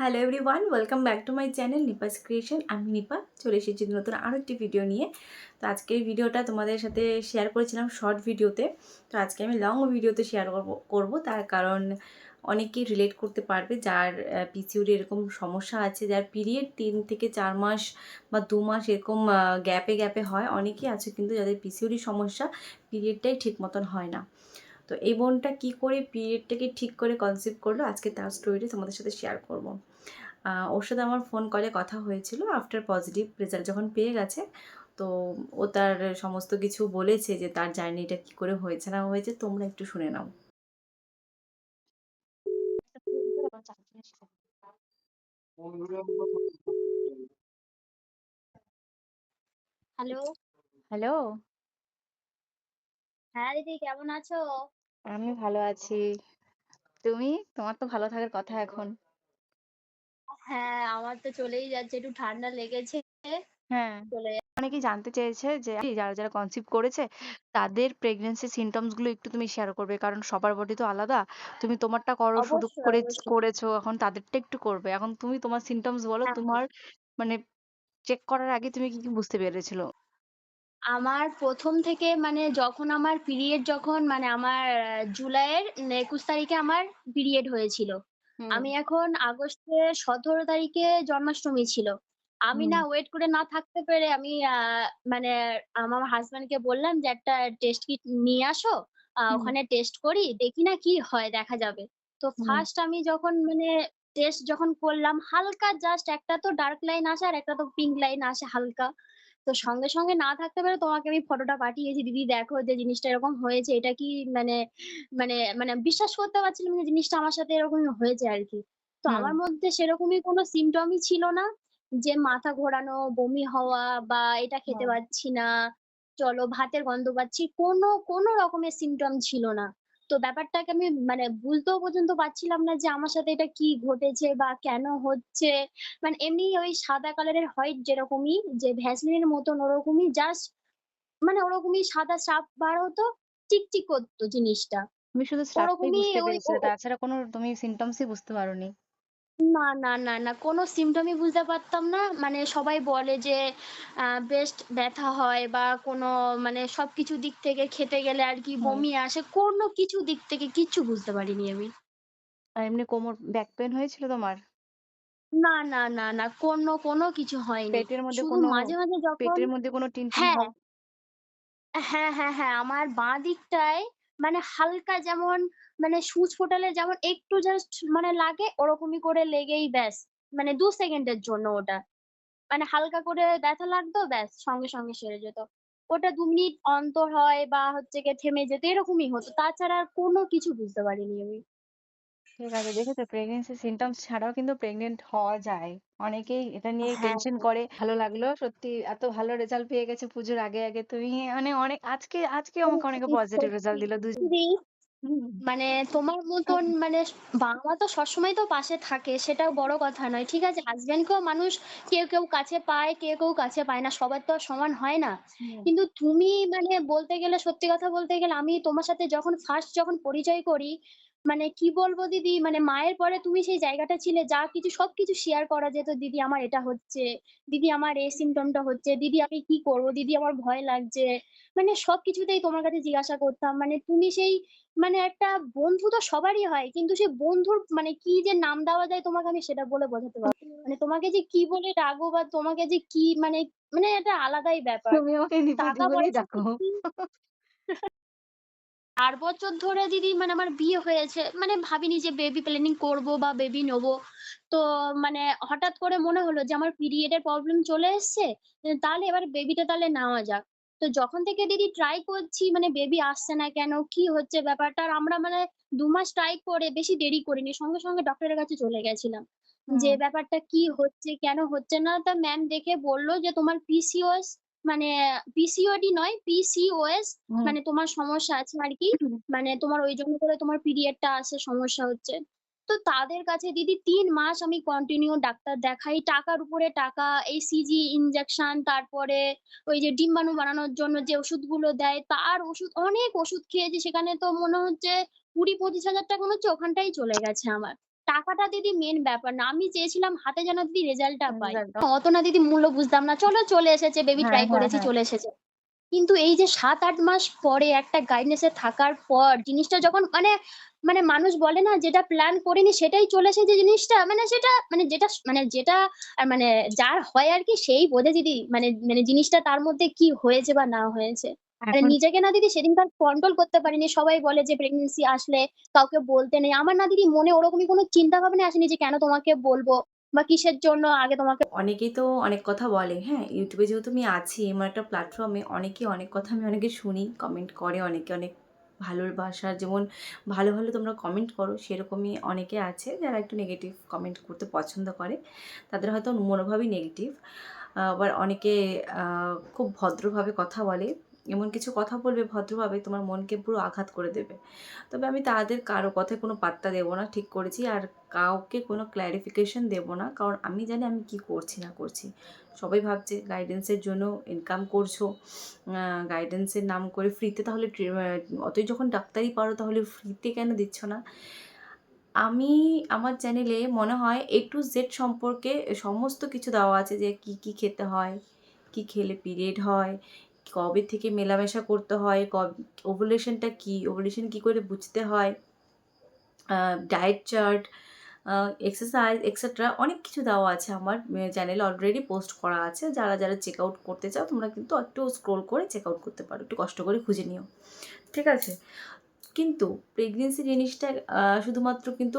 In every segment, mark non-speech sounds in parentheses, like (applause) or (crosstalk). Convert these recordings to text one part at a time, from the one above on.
Hello everyone welcome back to my channel Nipa's creation আমি নিপা চলে এসেছি নতুন আরও একটি ভিডিও নিয়ে। তো আজকের ভিডিওটা তোমাদের সাথে শেয়ার করেছিলাম শর্ট ভিডিওতে তো। আজকে আমি লং ভিডিওতে শেয়ার করব তার কারণ অনেকেই রিলেট করতে পারবে যার পিসিউডি এরকম সমস্যা আছে, যার পিরিয়ড তিন থেকে চার মাস বা দু মাস এরকম গ্যাপে গ্যাপে হয়। অনেকেই আছে কিন্তু যাদের পিসিউডি সমস্যা পিরিয়ডটাই ঠিক মতন হয় না। তো এই বোনটা কী করে পিরিয়ডটাকে ঠিক করে কনসেপ্ট করল? আজকে তার স্টোরিটা তোমাদের সাথে শেয়ার করব। ওর সাথে আমার ফোন কলে কথা হয়েছিল আফটার পজিটিভ রেজাল্ট যখন পেয়ে গেছে। তো ও তার সমস্ত কিছু বলেছে যে তার জার্নিটা কী করে হয়েছে না হয়েছে তোমরা একটু শুনে নাও। হ্যালো হ্যালো হ্যাঁ দিদি কেমন আছো? আমি ভালো আছি। তুমি? তোমার তো ভালো থাকার কথা এখন। হ্যাঁ আমার তো চলেই যাচ্ছে। একটু ঠান্ডা লেগেছে। হ্যাঁ। চলে অনেকেই জানতে চেয়েছে যে যারা যারা কনসিভ করেছে তাদের প্রেগন্যান্সি সিমটমসগুলো একটু তুমি শেয়ার করবে। কারণ সবার বডি তো আলাদা। তুমি তোমারটা করো শুরু অবশ্যই করে অবশ্যই। করেছ এখন তাদেরটা একটু করবে। এখন তুমি তোমার সিমটমস বলো হ্যাঁ হ্যাঁ। তোমার মানে চেক করার আগে তুমি কি কি বুঝতে পেরেছিল? আমার প্রথম থেকে মানে যখন আমার পিরিয়ড যখন মানে আমার জুলাইয়ের একুশ তারিখে আমার পিরিয়ড হয়েছিল। হুম। আমি এখন আগস্টের সতেরো তারিখে জন্মাষ্টমী ছিল। আমি হুম। না ওয়েট করে না থাকতে পেরে আমি আহ, মানে আমার হাজবেন্ডকে বললাম যে একটা টেস্ট কিট নিয়ে আসো আহ, হুম। ওখানে টেস্ট করি দেখি না কি হয় দেখা যাবে। তো হুম। ফার্স্ট আমি যখন মানে টেস্ট যখন করলাম হালকা জাস্ট একটা তো ডার্ক লাইন আসে আর একটা তো পিঙ্ক লাইন আসে হালকা। তো সঙ্গে সঙ্গে না থাকতে পারে তোমাকে আমি ফটোটা পাঠিয়েছি। দিদি দেখো যে জিনিসটা এরকম হয়েছে এটা কি মানে মানে মানে বিশ্বাস করতে পারছিলাম যে জিনিসটা আমার সাথে এরকমই হয়েছে আর কি। তো আমার মধ্যে সেরকমই কোনো সিমটমই ছিল না যে মাথা ঘোরানো বমি হওয়া বা এটা খেতে পারছি না চলো ভাতের গন্ধ পাচ্ছি কোনো কোনো রকমের সিমটম ছিল না। তো ব্যাপারটাকে আমি মানে বুঝতেও পর্যন্ত পারছিলাম না যে আমার সাথে এটা কি ঘটেছে বা কেন হচ্ছে। মানে এমনি ওই সাদা কালারের হোয়াইট যেরকমই যে ভ্যাসলিনের মতন ওরকমই জাস্ট মানে ওরকমই সাদা সাপ বার হতো চিকচিক করতো জিনিসটা। তুমি শুধু ওরকমই তাছাড়া কোনো তুমি সিমটমসই বুঝতে পারোনি। না না না না কোনো সিমটমই বুঝতে পারতাম না। মানে সবাই বলে যে বেস্ট ব্যথা হয় বা কোনো মানে সবকিছু দিক থেকে খেতে গেলে আর কি বমি আসে কোনো কিছু দিক থেকে কিচ্ছু বুঝতে পারিনি আমি। আর এমনি কোমর ব্যাক পেন হয়েছিল তোমার? না না না না কোনো কোনো কিছু হয়নি। পেটের মধ্যে শুধু কোনো মাঝে মাঝে যখন পেটের মধ্যে কোনো টিনটিন হ্যাঁ ভাব হ্যাঁ, হ্যাঁ, হ্যাঁ। আমার বাঁ দিকটায় মানে হালকা যেমন মানে সুচ ফোটালে যেমন একটু জাস্ট মানে লাগে ওরকমই করে লেগেই ব্যাস। মানে দু সেকেন্ডের জন্য ওটা। মানে হালকা করে ব্যথা লাগতো ব্যাস সঙ্গে, সঙ্গে সেরে যেত। ওটা দু মিনিট অন্তর হয় বা হচ্ছে গিয়ে থেমে যেত এরকমই হতো। তাছাড়া আর কোনো কিছু বুঝতে পারিনি আমি। ঠিক আছে দেখেছ প্রেগনেন্সি সিমটমস ছাড়াও কিন্তু প্রেগনেন্ট হওয়া যায়। অনেকেই এটা নিয়ে হ্যাঁ, টেনশন করে ভালো লাগল সত্যি এত ভালো রেজাল্ট পেয়ে গেছে পুজোর আগে আগে তুমি মানে অনেক আজকে আজকে আমাকে অনেকে রেজাল্ট সত্যি। দিল দুজন মানে তোমার মতন মানে বাবা তো সবসময় তো পাশে থাকে সেটাও বড় কথা নয় ঠিক আছে? হাজবেন্ডকেও মানুষ কেউ কেউ কাছে পায় কেউ কেউ কাছে পায় না সবার তো আর সমান হয় না। কিন্তু তুমি মানে বলতে গেলে সত্যি কথা বলতে গেলে আমি তোমার সাথে যখন ফার্স্ট যখন পরিচয় করি মানে কি বলব দিদি? মানে মায়ের পরে তুমি সেই জায়গাটা ছিলে যা কিছু সবকিছু শেয়ার করা যেত দিদি আমার এটা হচ্ছে দিদি আমার এই সিমটমটা হচ্ছে দিদি আমি কি করব? দিদি আমার ভয় লাগছে। মানে সবকিছুতেই তোমার কাছে জিজ্ঞাসা করতাম। মানে তুমি সেই মানে একটা বন্ধু তো সবারই হয়। কিন্তু সেই বন্ধুর মানে কি যে নাম দেওয়া যায় তোমাকে আমি সেটা বলে বোঝাতে পারব মানে তোমাকে যে কি বলে ডাকবো বা তোমাকে যে কি মানে মানে এটা আলাদাই ব্যাপার। তুমি আমাকে নিপতি ডাকো ৪ বছর ধরে দিদি মানে আমার বিয়ে হয়েছে। মানে ভাবিনি যে বেবি প্ল্যানিং করব বা বেবি নেব। তো মানে হঠাৎ করে মনে হলো যে আমার পিরিয়ড এর প্রবলেম চলে এসছে। তাহলে এবার বেবিটা তাহলে নেওয়া যাক। তো যখন থেকে দিদি ট্রাই করছি মানে বেবি আসছে না কেন? কি হচ্ছে ব্যাপারটা? আর আমরা মানে দু মাস ট্রাই করে বেশি দেরি করিনি। সঙ্গে, সঙ্গে ডক্টরের কাছে চলে গেছিলাম। যে ব্যাপারটা কি হচ্ছে, কেন হচ্ছে না? তা ম্যাম দেখে বলল যে তোমার পিসিওএস মানে পিসিওডি নয় পিসিওএস মানে তোমার সমস্যা আছে আরকি। মানে তোমার ওই জন্য করে তোমার পিরিয়ডটা আসে সমস্যা হচ্ছে। তো তাদের কাছে দিদি তিন মাস আমি কন্টিনিউ ডাক্তার দেখাই। টাকার উপরে টাকা, এই সিজি ইনজেকশন তারপরে ওই যে ডিম্বাণু বানানোর জন্য যে ওষুধগুলো দেয়, তার ওষুধ অনেক ওষুধ খেয়েছি। সেখানে তো মনে হচ্ছে ২০-২৫ হাজার টাকা মনে হচ্ছে ওখানটাই চলে গেছে আমার। টাকাটা দিদি মেন ব্যাপার না। আমি চেয়েছিলাম হাতে যেন দিদি রেজাল্টটা পাই। অত না দিদি মূল্য বুঝতাম না। চলো চলে এসেছে বেবি হ্যাঁ, ট্রাই হ্যাঁ, করেছি হ্যাঁ। চলে এসেছে। কিন্তু এই যে ৭-৮ মাস পরে একটা গাইডনেস এ থাকার পর জিনিসটা যখন মানে মানে মানুষ বলে না যেটা প্ল্যান করিনি সেটাই চলে এসেছে জিনিসটা মানে সেটা মানে যেটা মানে যেটা মানে যার হয় আর কি সেই বোঝে দিদি মানে মানে জিনিসটা তার মধ্যে কি হয়েছে বা না হয়েছে। মানে নিজেকে না দিদি সেদিন সেদিনকার কন্ট্রোল করতে পারিনি। সবাই বলে যে প্রেগনেন্সি আসলে কাউকে বলতে নেই। আমার না দিদি মনে ওরকমই কোনো চিন্তা ভাবনা আসেনি যে কেন তোমাকে বলব বা কিসের জন্য আগে তোমাকে অনেকেই তো অনেক কথা বলে, হ্যাঁ? ইউটিউবে যেহেতু আমি আছি এমন একটা প্ল্যাটফর্মে অনেকেই অনেক কথা আমি অনেকে শুনি, কমেন্ট করে অনেকে অনেক ভালোবাসার যেমন ভালো, ভালো তোমরা কমেন্ট করো সেরকমই অনেকে আছে যারা একটু নেগেটিভ কমেন্ট করতে পছন্দ করে। তাদের হয়তো মনোভাবই নেগেটিভ। আবার অনেকে খুব ভদ্রভাবে কথা বলে। এমন কিছু কথা বলবে ভদ্রভাবে তোমার মনকে পুরো আঘাত করে দেবে। তবে আমি তাদের কারও কথায় কোনো পাত্তা দেব না। ঠিক করেছি। আর কাউকে কোনো ক্লারিফিকেশন দেব না। কারণ আমি জানি আমি কি করছি না করছি। সবাই ভাবছে গাইডেন্সের জন্য ইনকাম করছ। গাইডেন্সের নাম করে ফ্রিতে তাহলে অতই যখন ডাক্তারি পারো তাহলে ফ্রিতে কেন দিচ্ছ না? আমি আমার চ্যানেলে মনে হয় এ টু জেড সম্পর্কে সমস্ত কিছু দেওয়া আছে যে কি, কি খেতে হয়, কি খেলে পিরিয়ড হয়, কবে থেকে মেলামেশা করতে হয়, কব ওভুলেশনটা কি, ওভুলেশন কি করে বুঝতে হয়, ডায়েট চার্ট, এক্সারসাইজ এক্সেট্রা অনেক কিছু দেওয়া আছে আমার চ্যানেলে অলরেডি পোস্ট করা আছে। যারা, যারা চেক আউট করতে চাও তোমরা কিন্তু একটু স্ক্রল করে চেক আউট করতে পারো। একটু কষ্ট করে খুঁজে নিও। ঠিক আছে? কিন্তু প্রেগনেন্সি জিনিসটা শুধুমাত্র কিন্তু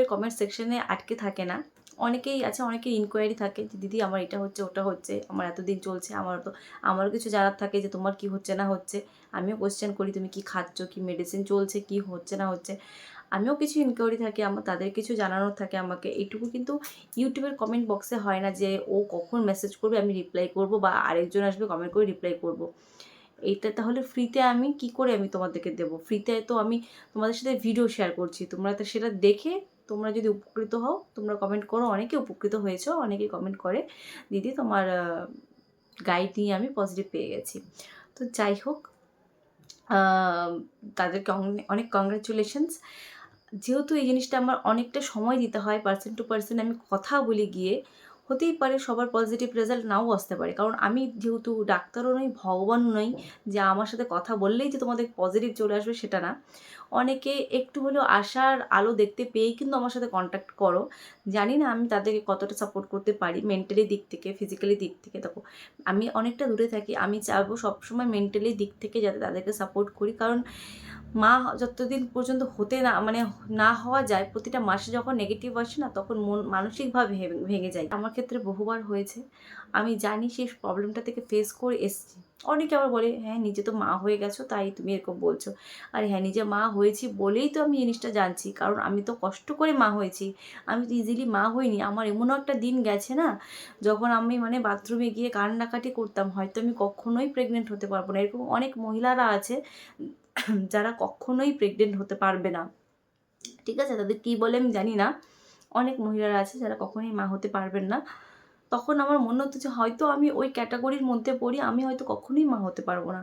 এর কমেন্ট সেকশনে আটকে থাকে না। অনেকেই আছে অনেকের ইনকোয়ারি থাকে যে দিদি আমার এটা হচ্ছে, ওটা হচ্ছে, আমার এতদিন চলছে। আমার তো আমারও কিছু জানার থাকে যে তোমার কি হচ্ছে না হচ্ছে। আমিও কোয়েশ্চেন করি তুমি কি খাচ্ছ, কি মেডিসিন চলছে, কি হচ্ছে না হচ্ছে। আমিও কিছু ইনকোয়ারি থাকে আমার তাদের কিছু জানানোর থাকে আমাকে। এইটুকু কিন্তু ইউটিউবের কমেন্ট বক্সে হয় না যে ও কখন মেসেজ করবে আমি রিপ্লাই করব বা আরেকজন আসবে কমেন্ট করে রিপ্লাই করব। এইটা তাহলে ফ্রিতে আমি কি করে আমি তোমাদেরকে দেব? ফ্রিতে তো আমি তোমাদের সাথে ভিডিও শেয়ার করছি। তোমরা তো সেটা দেখে তোমরা যদি উপকৃত হও তোমরা কমেন্ট করো। অনেকে উপকৃত হয়েছো। অনেকে কমেন্ট করে দিদি তোমার গাইড নিয়ে আমি পজিটিভ পেয়ে গেছি। তো যাই হোক তাদেরকে অনেক কংগ্রাচুলেশনস। যেহেতু এই জিনিসটা আমার অনেকটা সময় দিতে হয় পার্সেন্ট টু পার্সেন্ট আমি কথা বলি গিয়ে, হতেই পারে সবার পজিটিভ রেজাল্ট নাও আসতে পারে। কারণ আমি যেহেতু ডাক্তারও নই, ভগবানও নই যে আমার সাথে কথা বললেই যে তোমাদের পজিটিভ চলে আসবে সেটা না। অনেকে একটু হলেও আশার আলো দেখতে পেয়েই কিন্তু আমার সাথে কন্ট্যাক্ট করো। জানি না আমি তাদেরকে কতটা সাপোর্ট করতে পারি মেন্টালি দিক থেকে, ফিজিক্যালি দিক থেকে। দেখো আমি অনেকটা দূরে থাকি। আমি চাইব সবসময় মেন্টালি দিক থেকে যাতে তাদেরকে সাপোর্ট করি। কারণ মা যতদিন পর্যন্ত হতে না মানে না হওয়া যায়, প্রতিটা মাসে যখন নেগেটিভ আসে না, তখন মন মানসিকভাবে ভেঙে যায় আমার ক্ষেত্রে বহুবার হয়েছে। আমি জানি সেই প্রবলেমটা থেকে ফেস করে এসছি। অনেকে আবার বলে হ্যাঁ নিজে তো মা হয়ে গেছো, তাই তুমি এরকম বলছো। আর হ্যাঁ নিজে মা হয়েছি বলেই তো আমি জিনিসটা জানছি। কারণ আমি তো কষ্ট করে মা হয়েছি। আমি তো ইজিলি মা হইনি। আমার এমনও একটা দিন গেছে না, যখন আমি মানে বাথরুমে গিয়ে কান্নাকাটি করতাম হয়তো আমি কখনোই প্রেগনেন্ট হতে পারব না। এরকম অনেক মহিলারা আছে (clears throat) যারা কখনোই প্রেগনেন্ট হতে পারবে না। ঠিক আছে? তাদের কি বলে আমি জানি না। অনেক মহিলারা আছে যারা কখনোই মা হতে পারবেন না। তখন আমার মনে হতো যে হয়তো আমি ওই ক্যাটাগরির মধ্যে পড়ি। আমি হয়তো কখনোই মা হতে পারব না।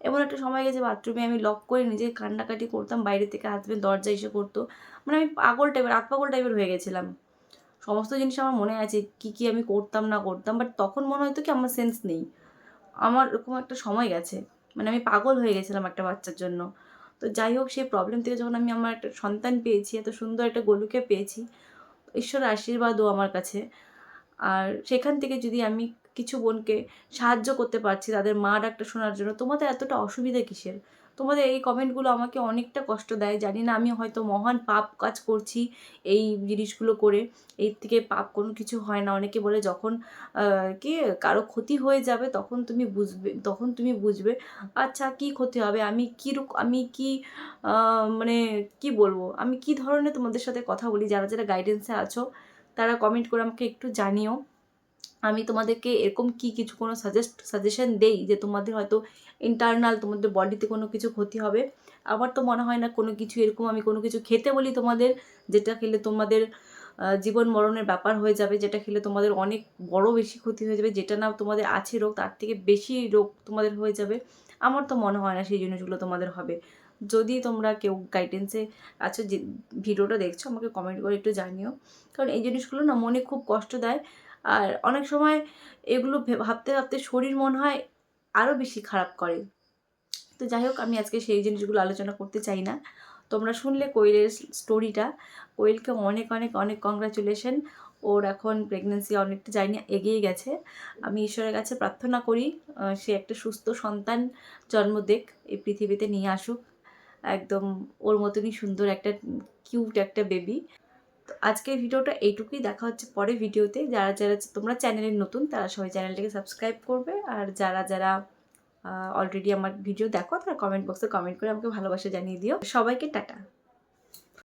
এমন একটা সময় গেছে বাথরুমে আমি লক করে নিজে কান্নাকাটি করতাম। বাইরে থেকে হাসবেন্ড দরজা এসে করতো। মানে আমি পাগল টাইপের আধপাগল টাইপের হয়ে গেছিলাম। সমস্ত জিনিস আমার মনে আছে কি, কি আমি করতাম না করতাম। বাট তখন মনে হতো কি আমার সেন্স নেই। আমার এরকম একটা সময় গেছে। মানে আমি পাগল হয়ে গেছিলাম একটা বাচ্চার জন্য। তো যাই হোক সেই প্রবলেম থেকে যখন আমি আমার একটা সন্তান পেয়েছি, এত সুন্দর একটা গোলুকে পেয়েছি, ঈশ্বরের আশীর্বাদও আমার কাছে। আর সেখান থেকে যদি আমি কিছু বোনকে সাহায্য করতে পারছি তাদের মা ডাক্তার শোনার জন্য, তোমাদের এতটা অসুবিধা কিসের? তোমাদের এই কমেন্টগুলো আমাকে অনেকটা কষ্ট দেয়। জানি না আমি হয়তো মহান পাপ কাজ করছি এই জিনিসগুলো করে। এর থেকে পাপ কোনো কিছু হয় না। অনেকে বলে যখন কি কারও ক্ষতি হয়ে যাবে তখন তুমি বুঝবে তখন তুমি বুঝবে আচ্ছা কি ক্ষতি হবে? আমি কিরক আমি কি মানে কি বলব? আমি কি ধরনের তোমাদের সাথে কথা বলি যারা, যারা গাইডেন্সে আছো তারা কমেন্ট করে আমাকে একটু জানিও। আমি তোমাদেরকে এরকম কি কিছু কোনো সাজেস্ট সাজেশন দেই যে তোমাদের হয়তো ইন্টারনাল তোমাদের বডিতে কোনো কিছু ক্ষতি হবে। আমার তো মনে হয় না কোনো কিছু এরকম আমি কোনো কিছু খেতে বলি তোমাদের, যেটা খেলে তোমাদের জীবন মরণের ব্যাপার হয়ে যাবে। যেটা খেলে তোমাদের অনেক বড় বেশি ক্ষতি হয়ে যাবে। যেটা না তোমাদের আছে রোগ, তার থেকে বেশি রোগ তোমাদের হয়ে যাবে। আমার তো মনে হয় না সেই জিনিসগুলো তোমাদের হবে। যদি তোমরা কেউ গাইডেন্সে আছো যে, ভিডিওটা দেখছ, আমাকে কমেন্ট করে একটু জানিও কারণ এই জিনিসগুলো না মনে খুব কষ্ট দেয় আর অনেক সময় এগুলো ভাবতে ভাবতে শরীর মন হয় আরও বেশি খারাপ করে। তো যাই হোক, আমি আজকে সেই জিনিসগুলো আলোচনা করতে চাই না। তোমরা শুনলে কোয়েলের স্টোরিটা কোয়েলকে অনেক অনেক অনেক কংগ্রাচুলেশন ওর এখন প্রেগনেন্সি অনেকটা যায়নি এগিয়ে গেছে। আমি ঈশ্বরের কাছে প্রার্থনা করি সে একটা সুস্থ সন্তান জন্ম দেখ, এই পৃথিবীতে নিয়ে আসুক। একদম ওর মতনই সুন্দর একটা কিউট একটা বেবি আজকের ভিডিওটা এইটুকুই। দেখা হচ্ছে পরে ভিডিওতে। যারা যারা তোমরা চ্যানেলের নতুন, তারা সবাই চ্যানেলটাকে সাবস্ক্রাইব করবে। আর যারা যারা অলরেডি আমার ভিডিও দেখো, তারা কমেন্ট বক্সে কমেন্ট করে আমাকে ভালোবাসা জানিয়ে দিও। সবাইকে টাটা।